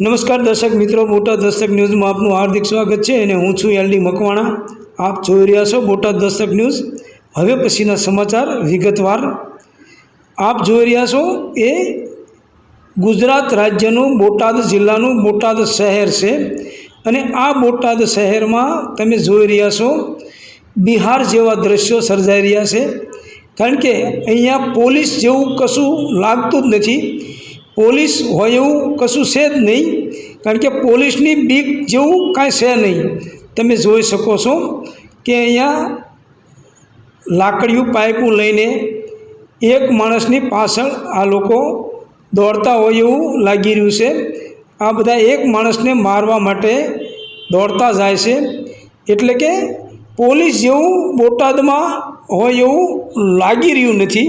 નમસ્કાર દર્શક મિત્રો, બોટાદ દર્શક ન્યૂઝમાં આપનું હાર્દિક સ્વાગત છે અને હું છું એલડી મકવાણા. આપ જોઈ રહ્યા છો બોટાદ દર્શક ન્યૂઝ. હવે પછીના સમાચાર વિગતવાર. આપ જોઈ રહ્યા છો એ ગુજરાત રાજ્યનું બોટાદ જિલ્લાનું બોટાદ શહેર છે અને આ બોટાદ શહેરમાં તમે જોઈ રહ્યા છો બિહાર જેવા દ્રશ્યો સર્જાઈ રહ્યા છે. કારણ કે અહીંયા પોલીસ જેવું કશું લાગતું જ નથી. પોલીસ હોય એવું કશું છે જ નહીં, કારણ કે પોલીસની બીક જેવું કાંઈ છે નહીં. તમે જોઈ શકો છો કે અહીંયા લાકડીયું પાઇપું લઈને એક માણસની પાછળ આ લોકો દોડતા હોય એવું લાગી રહ્યું છે. આ બધા એક માણસને મારવા માટે દોડતા જાય છે. એટલે કે પોલીસ જેવું બોટાદમાં હોય એવું લાગી રહ્યું નથી.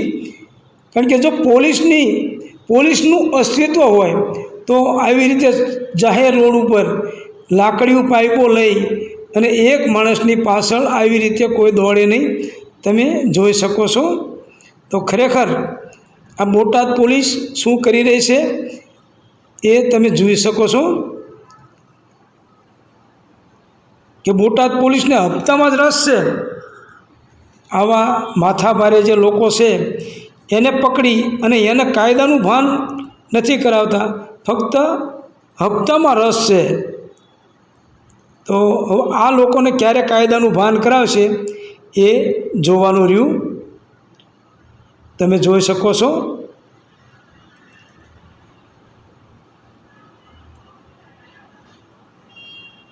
કારણ કે જો પોલીસની પોલીસનું અસ્તિત્વ હોય તો આવી રીતે જાહેર રોડ ઉપર લાકડીયું પાઇપો લઈ અને એક માણસની પાછળ આવી રીતે કોઈ દોડે નહીં, તમે જોઈ શકો છો. તો ખરેખર આ બોટાદ પોલીસ શું કરી રહી છે એ તમે જોઈ શકો છો કે બોટાદ પોલીસને હપ્તામાં જ રસ છે. આવા માથાભારે જે લોકો છે એને પકડી અને એને કાયદાનું ભાન નથી કરાવતા. ફક્ત હપ્તામાં રસ છે. તો આ લોકોને ક્યારે કાયદાનું ભાન કરાવશે એ જોવાનું રહ્યું. તમે જોઈ શકો છો.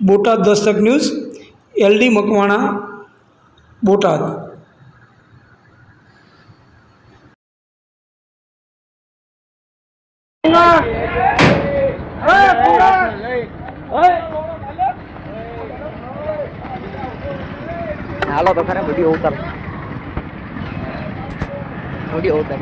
Botad Dastak news, L D Makwana, Botad. હાલો તો ખરા વીડિયો ઉતાર. વીડિયો ઉતાર.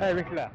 એ વિઠલા.